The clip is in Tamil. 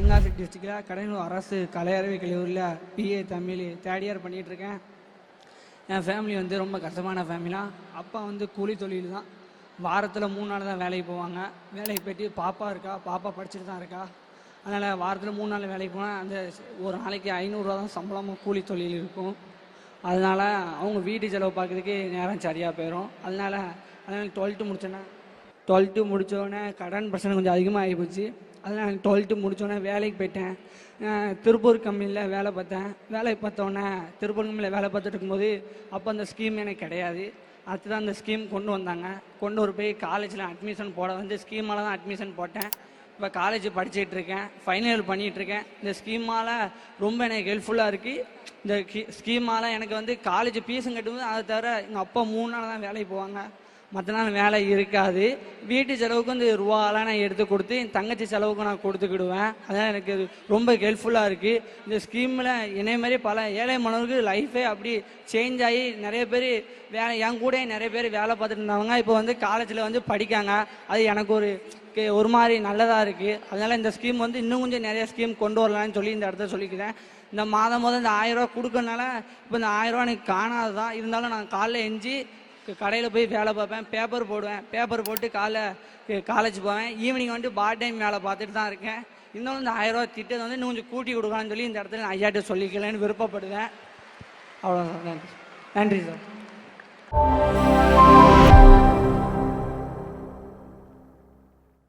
தென்காசி டிஸ்ட்ரிக்டில் கடலூர் அரசு கலை கல்லூரியில் பிஏ தமிழ் தேர்ட் இயர் பண்ணிகிட்ருக்கேன் என் ஃபேமிலி வந்து ரொம்ப கஷ்டமான ஃபேமிலியாக அப்பா வந்து கூலி தொழில் தான் வாரத்தில் மூணு நாள் தான் வேலைக்கு போவாங்க. வேலைக்கு போயிட்டு பாப்பா இருக்கா? பாப்பா படிச்சுட்டு தான் இருக்கா? அதனால் வாரத்தில் மூணு நாள் வேலைக்கு போனால் அந்த ஒரு நாளைக்கு ஐநூறுரூவா தான் சம்பளமும் கூலி தொழில் இருக்கும். அதனால் அவங்க வீட்டு செலவு பார்க்கறதுக்கு நேரம் சரியாக போயிடும் அதனால் அதனால் டுவெல்த்து முடித்தோன்னே டுவெல்த்து முடித்தோடனே கடன் பிரச்சனை கொஞ்சம் அதிகமாக ஆகி போச்சு. அதெல்லாம் டுவெல்த்து முடித்தோடனே வேலைக்கு போயிட்டேன். திருப்பூர் கம்பெனியில் வேலை பார்த்தேன். வேலை பார்த்தோன்னே திருப்பூர் கம்பெனியில் வேலை பார்த்துட்டு இருக்கும்போது அப்போ அந்த ஸ்கீம் எனக்கு கிடையாது. அடுத்து தான் அந்த ஸ்கீம் கொண்டு வந்தாங்க. கொண்டு ஒரு போய் காலேஜில் அட்மிஷன் போட வந்து ஸ்கீமால் தான் அட்மிஷன் போட்டேன். இப்போ காலேஜ் படிச்சுட்டு இருக்கேன். ஃபைனல் இயர் பண்ணிட்டு இருக்கேன். இந்த ஸ்கீமால் ரொம்ப எனக்கு ஹெல்ப்ஃபுல்லாக இருக்குது இந்த ஸ்கீமால் எனக்கு வந்து காலேஜ் ஃபீஸும் கட்டும்போது அதை தவிர எங்கள் அப்பா மூணு நாள் தான் வேலைக்கு போவாங்க. மற்ற நாள் வேலை இருக்காது. வீட்டு செலவுக்கு வந்து ரூபாலாம் நான் எடுத்து கொடுத்து என் தங்கச்சி செலவுக்கு நான் கொடுத்துக்கிடுவேன். அதான் எனக்கு ரொம்ப ஹெல்ப்ஃபுல்லாக இருக்குது இந்த ஸ்கீமில் என்னைய மாதிரி பல ஏழை மாணவருக்கு லைஃபே அப்படி சேஞ்ச் ஆகி நிறைய பேர் வேலை என் கூட நிறைய பேர் வேலை பார்த்துட்டு இருந்தவங்க இப்போ வந்து காலேஜில் வந்து படிக்காங்க. அது எனக்கு ஒரு ஒரு மாதிரி நல்லதாக இருக்குது அதனால் இந்த ஸ்கீம் வந்து இன்னும் கொஞ்சம் நிறைய ஸ்கீம் கொண்டு வரலான்னு சொல்லி இந்த இடத்த சொல்லிக்கிறேன். இந்த மாதம் மாதம் இந்த ஆயிரம் ரூபா கொடுக்கறனால இப்போ இந்த ஆயிரம் ரூபா எனக்கு காணாது தான் இருந்தாலும் நான் காலைல எஞ்சி கடையில் போய் வேலை பார்ப்பேன் பேப்பர் போடுவேன். பேப்பர் போட்டு காலைல காலேஜ் போவேன். ஈவினிங் வந்துட்டு பார்ட் டைம் வேலை பார்த்துட்டு தான் இருக்கேன். இன்னும் இந்த ஆயிரம் ரூபா திட்டத்தை வந்து இன்னும் கொஞ்சம் கூட்டி கொடுக்கலாம்னு சொல்லி இந்த இடத்துல நான் ஐயாட்ட சொல்லிக்கலன்னு விருப்பப்படுவேன். அவ்வளோதான் நன்றி. நன்றி சார்.